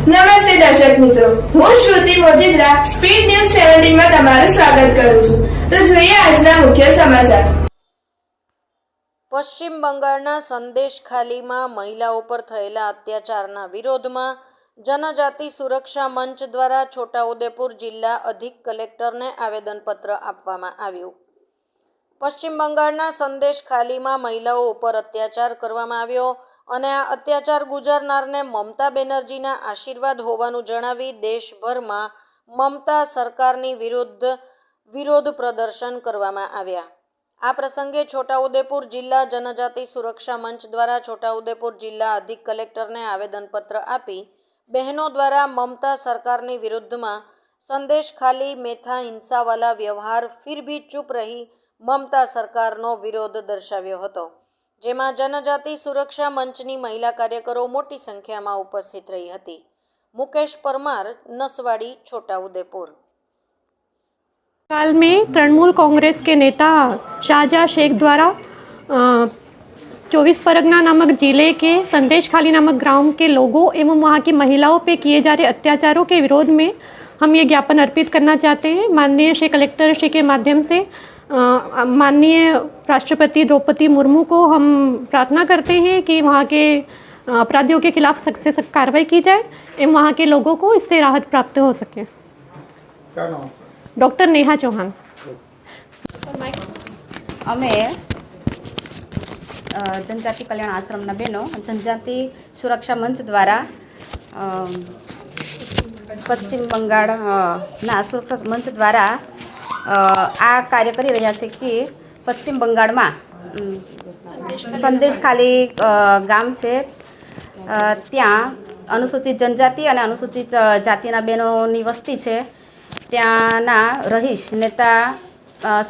નમસ્તે દર્શક મિત્રો. હું શ્રુતિ મોજીદ્રા, સ્પીડ ન્યૂઝ સેવન્ટીનમાં તમારું સ્વાગત કરું છું. તો જોઈએ આજના મુખ્ય સમાચાર. પશ્ચિમ બંગાળના સંદેશ ખાલીમાં મહિલાઓ પર થયેલા અત્યાચારના વિરોધમાં જનજાતિ સુરક્ષા મંચ દ્વારા છોટાઉદેપુર જિલ્લા અધિક કલેક્ટરને આવેદનપત્ર આપવામાં આવ્યું. પશ્ચિમ બંગાળના સંદેશ ખાલીમાં મહિલાઓ ઉપર અત્યાચાર કરવામાં આવ્યો. અને આ અત્યાચાર ગુજારનારને મમતા બેનર્જીના આશીર્વાદ હોવાનું જણાવી દેશભરમાં મમતા સરકારની વિરુદ્ધ વિરોધ પ્રદર્શન કરવામાં આવ્યા. આ પ્રસંગે છોટાઉદેપુર જિલ્લા જનજાતિ સુરક્ષા મંચ દ્વારા છોટાઉદેપુર જિલ્લા અધિક કલેક્ટરને આવેદનપત્ર આપી બહેનો દ્વારા મમતા સરકારની વિરુદ્ધમાં સંદેશ ખાલી મેથા હિંસાવાલા વ્યવહાર ફિર ભી ચૂપ રહી મમતા સરકારનો વિરોધ દર્શાવ્યો હતો. જેમાં જનજાતિ સુરક્ષા મંચની મહિલા કાર્યકરો મોટી સંખ્યામાં ઉપસ્થિત રહી હતી મુકેશ પરમાર નસવાડી છોટાઉદેપુર हाल में तृणमूल कांग्रेस के नेता शाहजहाँ शेख द्वारा चौबीस परगना नामक जिले के संदेश खाली नामक गांव के लोगों एवं वहाँ की महिलाओं पे किए जा रहे अत्याचारों के विरोध में हम ये ज्ञापन अर्पित करना चाहते हैं माननीय श्री कलेक्टर श्री के माध्यम से अ, माननीय राष्ट्रपति द्रौपदी मुर्मू को हम प्रार्थना करते हैं कि वहाँ के अ, अपराधियों के खिलाफ सख्त से सख्त कार्रवाई की जाए एवं वहाँ के लोगों को इससे राहत प्राप्त हो सके क्या नाम आपका? डॉक्टर नेहा चौहान અમે અ, જનજાતિ કલ્યાણ આશ્રમના બહેનો જનજાતિ સુરક્ષા મંચ દ્વારા અ, પશ્ચિમ બંગાળ અ, ના સુરક્ષા મંચ દ્વારા અ, આ કાર્ય કરી રહ્યા છે કે પશ્ચિમ બંગાળમાં સંદેશ ખાલી ગામ છે. ત્યાં અનુસૂચિત જનજાતિ અને અનુસૂચિત જાતિના બહેનોની વસ્તી છે. ત્યાંના રહીશ નેતા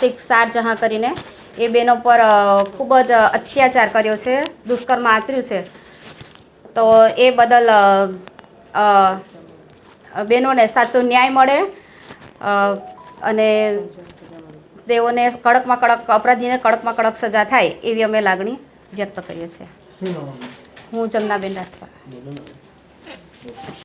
શેખ શારજહાં કરીને એ બહેનો પર ખૂબ જ અત્યાચાર કર્યો છે, દુષ્કર્મ આચર્યું છે. તો એ બદલ બહેનોને સાચો ન્યાય મળે. અને તેઓને કડકમાં કડક અપરાધીને કડકમાં કડક સજા થાય એવી અમે લાગણી વ્યક્ત કરીએ છીએ? હું જમનાબેન રાઠવા